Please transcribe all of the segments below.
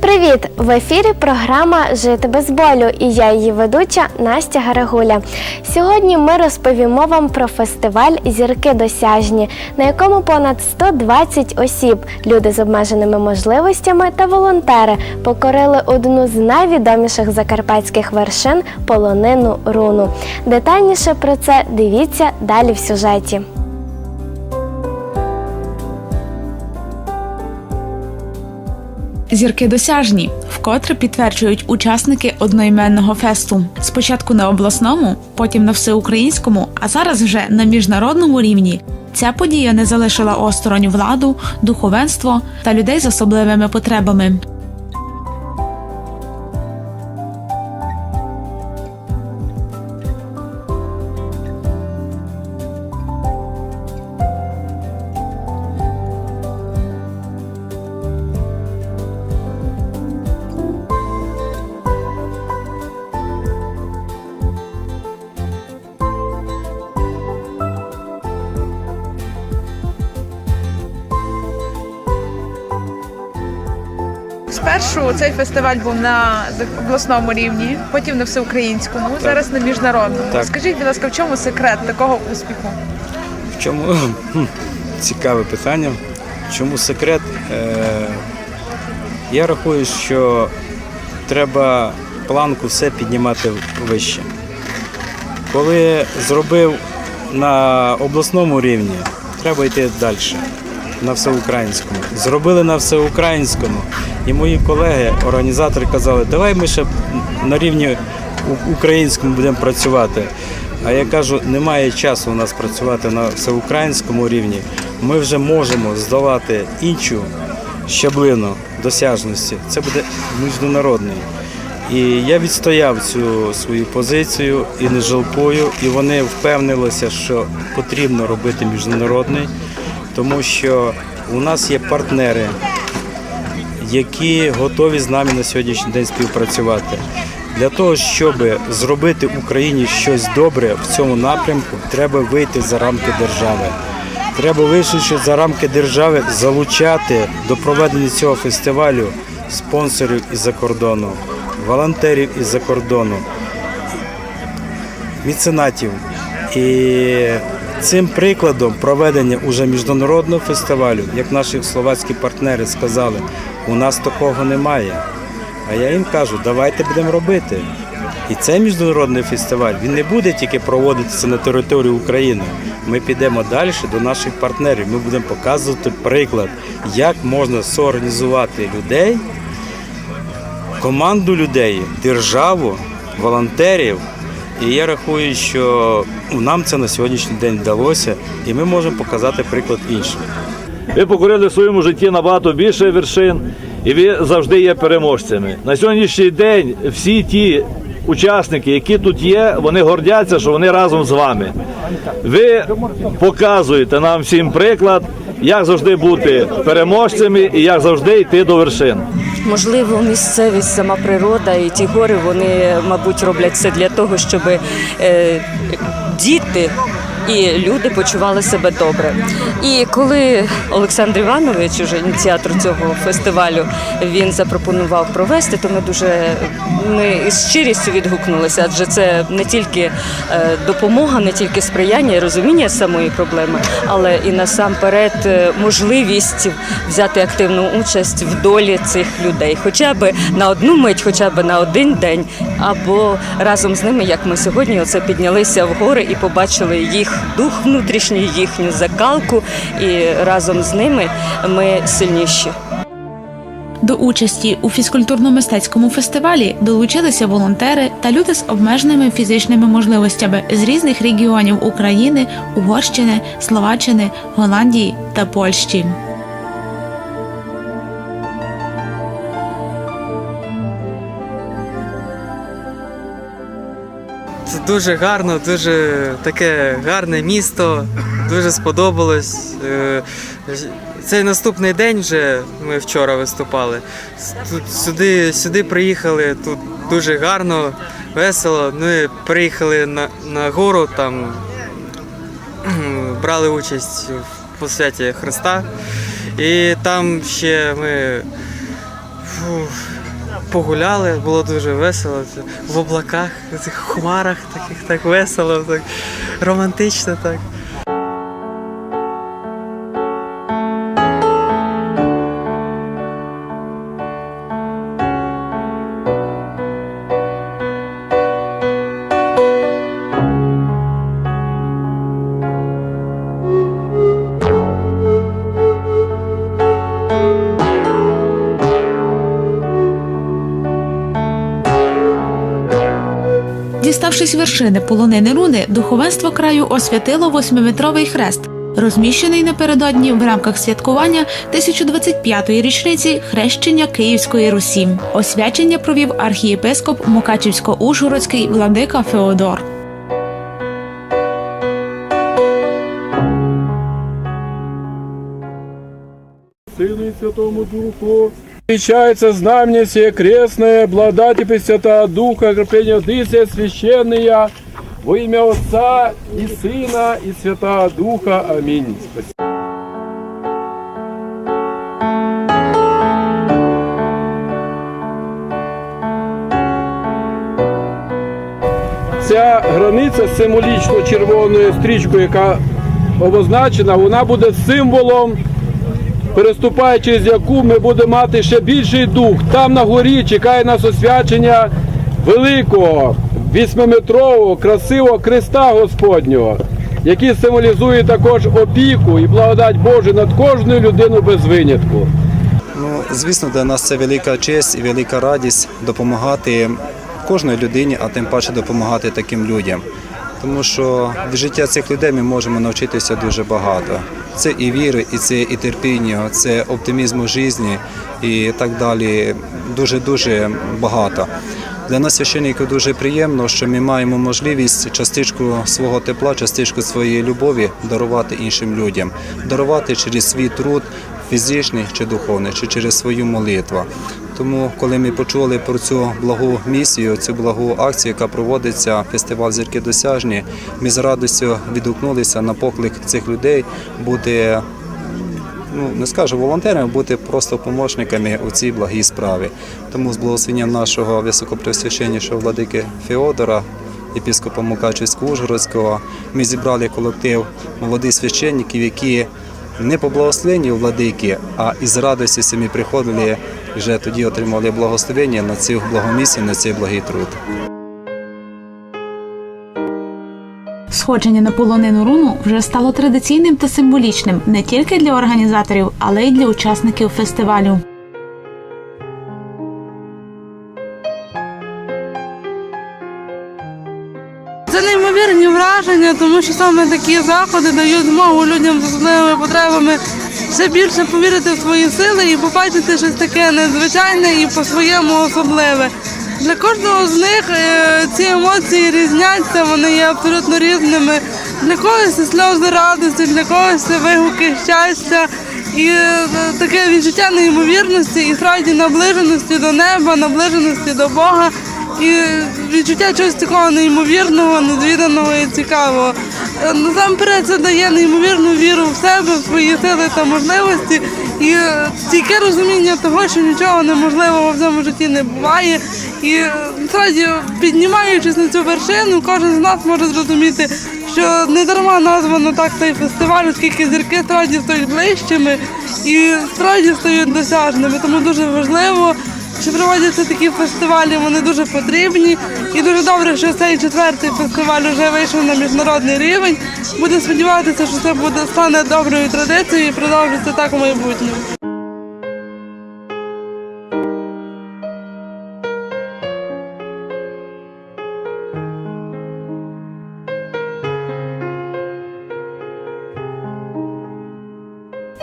Привіт! В ефірі програма Жити без болю і я її ведуча Настя Гарагуля. Сьогодні ми розповімо вам про фестиваль Зірки досяжні, на якому понад 120 осіб, люди з обмеженими можливостями та волонтери покорили одну з найвідоміших закарпатських вершин полонину руну. Детальніше про це дивіться далі в сюжеті. Зірки досяжні, вкотре підтверджують учасники одноіменного фесту. Спочатку на обласному, потім на всеукраїнському, а зараз вже на міжнародному рівні. Ця подія не залишила осторонь владу, духовенство та людей з особливими потребами. Спершу цей фестиваль був на обласному рівні, потім на всеукраїнському, зараз на міжнародному. Так. Скажіть, будь ласка, в чому секрет такого успіху? В чому цікаве питання? В чому секрет? Е, я рахую, що треба планку все піднімати вище. Коли зробив на обласному рівні, треба йти далі, на всеукраїнському. Зробили на всеукраїнському. І мої колеги, організатори казали, давай ми ще на рівні українському будемо працювати. А я кажу, немає часу у нас працювати на всеукраїнському рівні. Ми вже можемо здолати іншу щаблину досяжності. Це буде міжнародний. І я відстояв цю свою позицію і не жалкую. І вони впевнилися, що потрібно робити міжнародний, тому що у нас є партнери, які готові з нами на сьогоднішній день співпрацювати. Для того, щоб зробити Україні щось добре в цьому напрямку, треба вийти за рамки держави. Треба вийшовши за рамки держави, залучати до проведення цього фестивалю спонсорів із-за кордону, волонтерів із-за кордону, меценатів. І цим прикладом проведення уже міжнародного фестивалю, як наші словацькі партнери сказали, у нас такого немає. А я їм кажу, давайте будемо робити. І цей міжнародний фестиваль він не буде тільки проводитися на території України. Ми підемо далі до наших партнерів. Ми будемо показувати приклад, як можна соорганізувати людей, команду людей, державу, волонтерів. І я рахую, що нам це на сьогоднішній день вдалося, і ми можемо показати приклад іншим. Ви покорили в своєму житті набагато більше вершин, і ви завжди є переможцями. На сьогоднішній день всі ті учасники, які тут є, вони гордяться, що вони разом з вами. Ви показуєте нам всім приклад, як завжди бути переможцями і як завжди йти до вершин. Можливо, місцевість, сама природа і ті гори, вони, мабуть, роблять все для того, щоб е, діти і люди почували себе добре. І коли Олександр Іванович, уже ініціатор цього фестивалю, він запропонував провести, то ми дуже ми із щирістю відгукнулися, адже це не тільки е, допомога, не тільки сприяння і розуміння самої проблеми, але і насамперед е, можливість взяти активну участь в долі цих людей, хоча б на одну мить, хоча б на один день, або разом з ними, як ми сьогодні, оце піднялися в гори і побачили їх дух внутрішній, їхню закалку, і разом з ними ми сильніші. До участі у фізкультурно-мистецькому фестивалі долучилися волонтери та люди з обмеженими фізичними можливостями з різних регіонів України, Угорщини, Словаччини, Голландії та Польщі. Дуже гарно, дуже таке гарне місто, дуже сподобалось. Е, Цей наступний день вже ми вчора виступали. Тут сюди, сюди приїхали, тут дуже гарно, весело. Ну і приїхали на, на гору, там брали участь в посвяті Христа. І там ще ми Фу, Погуляли, було дуже весело. В облаках, в цих хмарах таких так весело, так романтично так. Діставшись вершини полонини руни, духовенство краю освятило восьмиметровий хрест, розміщений напередодні в рамках святкування 1025-ї річниці хрещення Київської Русі. Освячення провів архієпископ Мукачівсько-Ужгородський владика Феодор. Сыну и Святому Духу. Встречается знамение сие крестное, благодати Пресвятого Духа, крепление дыся священные, во имя Отца и Сына и Святого Духа. Аминь. Спасибо. Ця границя символічно червоною стрічкою, яка обозначена, вона буде символом переступаючи з яку ми будемо мати ще більший дух. Там на горі чекає нас освячення великого, вісьмиметрового, красивого Христа Господнього, який символізує також опіку і благодать Божу над кожною людиною без винятку. Ну, звісно, для нас це велика честь і велика радість допомагати кожній людині, а тим паче допомагати таким людям. Тому що від життя цих людей ми можемо навчитися дуже багато. Це і віри, і це і терпіння, це оптимізму житті і так далі. Дуже дуже багато. Для нас священників дуже приємно, що ми маємо можливість частичку свого тепла, частичку своєї любові дарувати іншим людям, дарувати через свій труд, фізичний чи духовний, чи через свою молитву. Тому, коли ми почули про цю благу місію, цю благу акцію, яка проводиться фестиваль зірки досяжні, ми з радістю відгукнулися на поклик цих людей бути ну не скажу волонтерами, бути просто помічниками у цій благій справі. Тому з благословенням нашого високопресвященнішого владики Феодора, єпіскопа Мукачівського Ужгородського, ми зібрали колектив молодих священників, які не по благословенню владики, а із радістю самі приходили і вже тоді отримали благословення на цю благомісію, на цей благий труд. Сходження на полонину руну вже стало традиційним та символічним не тільки для організаторів, але й для учасників фестивалю. Це неймовірні враження, тому що саме такі заходи дають змогу людям з особливими потребами ще більше повірити в свої сили і побачити щось таке незвичайне і по-своєму особливе. Для кожного з них е, ці емоції різняться, вони є абсолютно різними. Для когось це сльози радості, для когось це вигуки щастя. І е, таке відчуття неймовірності і справді наближеності до неба, наближеності до Бога і відчуття чогось такого неймовірного, незвіданого і цікавого. Е, Насамперед це дає неймовірну віру в себе, в свої сили та можливості і е, стійке розуміння того, що нічого неможливого в цьому житті не буває. І е, насправді, піднімаючись на цю вершину, кожен з нас може зрозуміти, що не дарма названо так цей фестиваль, оскільки зірки справді стають ближчими і справді стають досяжними. Тому дуже важливо що проводяться такі фестивалі, вони дуже потрібні. І дуже добре, що цей четвертий фестиваль вже вийшов на міжнародний рівень. Будемо сподіватися, що це буде стане доброю традицією і продовжиться так у майбутньому.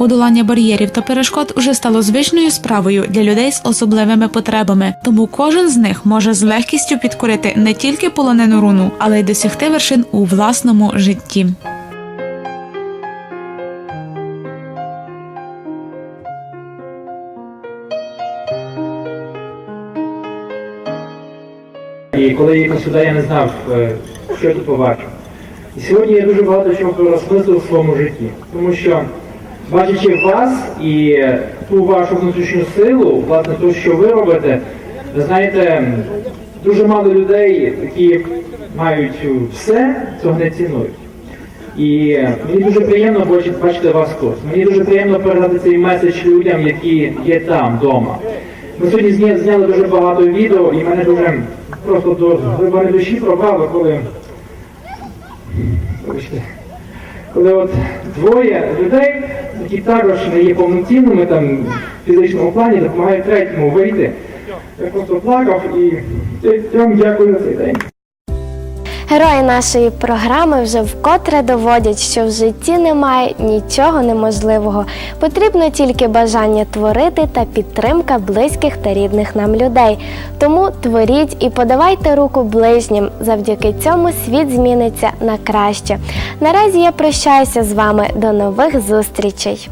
Подолання бар'єрів та перешкод уже стало звичною справою для людей з особливими потребами, тому кожен з них може з легкістю підкорити не тільки полонену руну, але й досягти вершин у власному житті. І коли я їхав сюди, я не знав, е, що тут побачу. І сьогодні я дуже багато чого переосмислив у своєму житті, тому що бачачи вас і ту вашу внутрішню силу, власне, те, що ви робите, ви знаєте, дуже мало людей, які мають все, цього не цінують. І мені дуже приємно бачити, вас тут. Мені дуже приємно передати цей меседж людям, які є там вдома. Ми сьогодні зняли дуже багато відео, і мене дуже просто до глибини душі пропало, коли. Коли от двоє людей, які також не є повноцінними там в фізичному плані, допомагають третьому вийти. Я просто плакав і цьому дякую за цей день. Герої нашої програми вже вкотре доводять, що в житті немає нічого неможливого. Потрібно тільки бажання творити та підтримка близьких та рідних нам людей. Тому творіть і подавайте руку ближнім. Завдяки цьому світ зміниться на краще. Наразі я прощаюся з вами. До нових зустрічей.